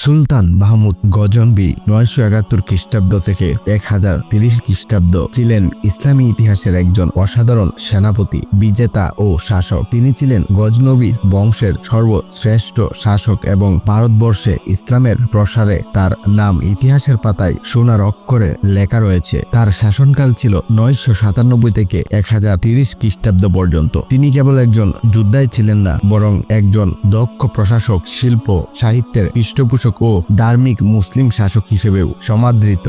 সুলতান মাহমুদ গজনবি নয়শো একাত্তর খ্রিস্টাব্দ থেকে এক হাজার তিরিশ খ্রিস্টাব্দ ছিলেন ইসলামী ইতিহাসের একজন অসাধারণ সেনাপতি, বিজেতা ও শাসক। তিনি ছিলেন গজনবী বংশের সর্বশ্রেষ্ঠ শাসক এবং ভারতবর্ষে ইসলামের প্রসারে তার নাম ইতিহাসের পাতায় সোনার অক্ষরে লেখা রয়েছে। তার শাসনকাল ছিল নয়শো সাতানব্বই থেকে এক হাজার তিরিশ খ্রিস্টাব্দ পর্যন্ত। তিনি কেবল একজন যোদ্ধাই ছিলেন না, বরং একজন দক্ষ প্রশাসক, শিল্প, সাহিত্যের পৃষ্ঠপোষক ও ধার্মিক মুসলিম শাসক হিসেবেও সমাদৃত।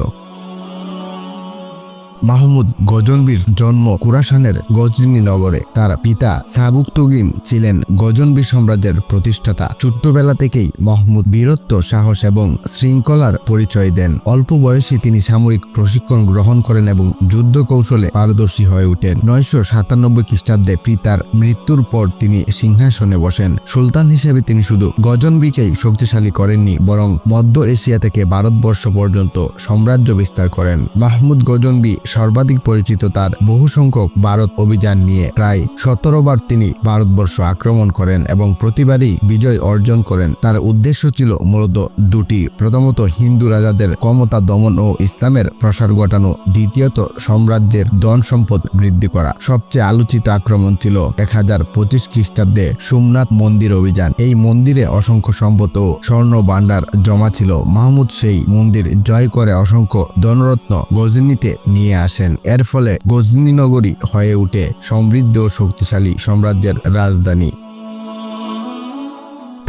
মাহমুদ গজনবীর জন্ম কুরাসানের গজনী নগরে। তার পিতা সাবুক তুগিম ছিলেন গজনবী সাম্রাজ্যের প্রতিষ্ঠাতা। ছোট্টবেলা থেকেই মাহমুদ বীরত্ব, সাহস এবং শৃঙ্খলার পরিচয় দেন। অল্প বয়সে তিনি সামরিক প্রশিক্ষণ গ্রহণ করেন এবং যুদ্ধ কৌশলে পারদর্শী হয়ে ওঠেন। নয়শো সাতানব্বই খ্রিস্টাব্দে পিতার মৃত্যুর পর তিনি সিংহাসনে বসেন। সুলতান হিসেবে তিনি শুধু গজনবীকেই শক্তিশালী করেননি, বরং মধ্য এশিয়া থেকে ভারতবর্ষ পর্যন্ত সাম্রাজ্য বিস্তার করেন। মাহমুদ গজনবী সর্বাধিক পরিচিত তার বহু সংখ্যক ভারত অভিযান নিয়ে প্রায় সতেরো বার তিনি ভারতবর্ষ আক্রমণ করেন এবং প্রতিবারই বিজয় অর্জন করেন। তার উদ্দেশ্য ছিল মূলত দুটি, প্রথমত হিন্দু রাজাদের ক্ষমতা দমন ও ইসলামের প্রসার ঘটানো, দ্বিতীয়ত সাম্রাজ্যের ধন সম্পদ বৃদ্ধি করা। সবচেয়ে আলোচিত আক্রমণ ছিল এক হাজার পঁচিশ খ্রিস্টাব্দে সোমনাথ মন্দির অভিযান। এই মন্দিরে অসংখ্য সম্পদ ও স্বর্ণ ভাণ্ডার জমা ছিল। মাহমুদ সেই মন্দির জয় করে অসংখ্য ধনরত্ন গজনীতে নিয়ে আসেন। এর ফলে গজনী নগরী হয়ে উঠে সমৃদ্ধ ও শক্তিশালী সাম্রাজ্যের রাজধানী।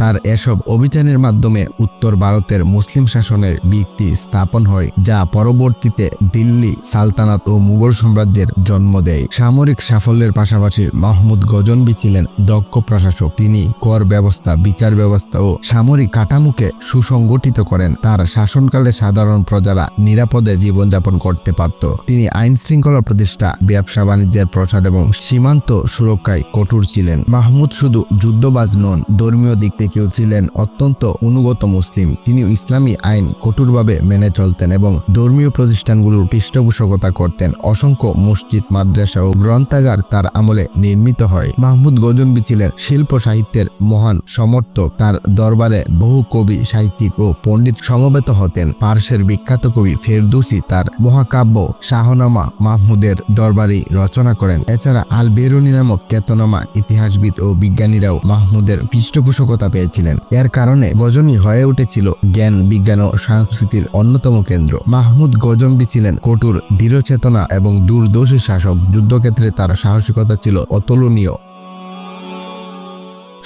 তার এসব অভিযানের মাধ্যমে উত্তর ভারতের মুসলিম শাসনের ভিত্তি স্থাপন হয়, যা পরবর্তীতে দিল্লি সালতানাত ও মুঘল সাম্রাজ্যের জন্ম দেয়। সামরিক সাফল্যের পাশাপাশি মাহমুদ গজনবি ছিলেন দক্ষ প্রশাসক, তিনি কর ব্যবস্থা, বিচার ব্যবস্থা ও সামরিক কাঠামোকে সুসংগঠিত করেন। তার শাসনকালে সাধারণ প্রজারা নিরাপদে জীবনযাপন করতে পারত। তিনি আইন শৃঙ্খলা প্রতিষ্ঠা, ব্যবসা বাণিজ্যের প্রসার এবং সীমান্ত সুরক্ষায় কঠোর ছিলেন। মাহমুদ শুধু যুদ্ধবাজ নন, ধর্মীয় দিক থেকেও ছিলেন অত্যন্ত অনুগত মুসলিম। তিনি ইসলামী আইন কঠোরভাবে মেনে চলতেন এবং ধর্মীয় প্রতিষ্ঠানগুলোর পৃষ্ঠপোষকতা করতেন। অসংখ্য মসজিদ, মাদ্রাসা ও গ্রন্থাগার তার আমলে নির্মিত হয়। মাহমুদ গজনবি ছিলেন শিল্প সাহিত্যের মহান সমর্থক। তার দরবারে বহু কবি, সাহিত্যিক ও পণ্ডিত সমবেত হতেন। পার্শ্বের বিখ্যাত কবি ফেরদুসি তার মহাকাব্য শাহনামা মাহমুদের দরবারে রচনা করেন। এছাড়া আল বেরুনি নামক খ্যাতনামা ইতিহাসবিদ ও বিজ্ঞানীরাও মাহমুদের পৃষ্ঠপোষকতা পেয়েছিলেন। এর কারণে গজনি হয়ে উঠেছিল জ্ঞান, বিজ্ঞান ও সংস্কৃতির অন্যতম কেন্দ্র। মাহমুদ গজম্বি ছিলেন কঠোর, দৃঢ়চেতনা এবং দূরদর্শী শাসক। যুদ্ধক্ষেত্রে তার সাহসিকতা ছিল অতুলনীয়।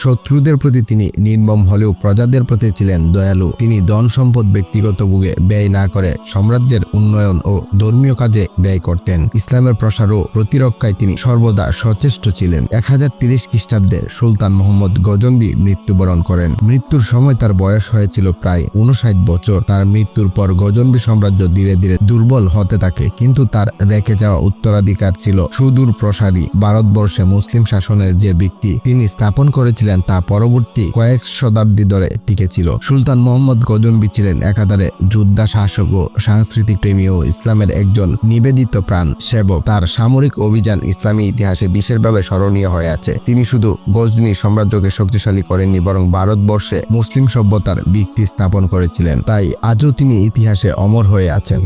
শত্রুদের প্রতি তিনি নির্মম হলেও প্রজাদের প্রতি ছিলেন দয়ালু। তিনি ধন সম্পদ ব্যক্তিগত ভোগে ব্যয় না করে সাম্রাজ্যের উন্নয়ন ও ধর্মীয় কাজে ব্যয় করতেন। ইসলামের প্রসার ও প্রতিরক্ষায় তিনি সর্বদা সচেষ্ট ছিলেন। এক হাজার তিরিশ খ্রিস্টাব্দে সুলতান মোহাম্মদ গজনবি মৃত্যুবরণ করেন। মৃত্যুর সময় তার বয়স হয়েছিল প্রায় উনষাট বছর। তার মৃত্যুর পর গজনবি সাম্রাজ্য ধীরে ধীরে দুর্বল হতে থাকে, কিন্তু তার রেখে যাওয়া উত্তরাধিকার ছিল সুদূর প্রসারী ভারতবর্ষে মুসলিম শাসনের যে ব্যক্তি তিনি স্থাপন করেছিলেন তা পরবর্তী কয়েক শতাব্দী ধরে টিকেছিল সুলতান মোহাম্মদ গজনবি ছিলেন একাধারে যোদ্ধা শাসক ও সাংস্কৃতিক প্রেমী ও ইসলামের একজন নিবেদিত প্রাণ সেবক। তার সামরিক অভিযান ইসলামী ইতিহাসে বিশেষভাবে স্মরণীয় হয়ে আছে। তিনি শুধু গজনী সাম্রাজ্যকে শক্তিশালী করেননি, বরং ভারতবর্ষে মুসলিম সভ্যতার ভিত্তি স্থাপন করেছিলেন। তাই আজও তিনি ইতিহাসে অমর হয়ে আছেন।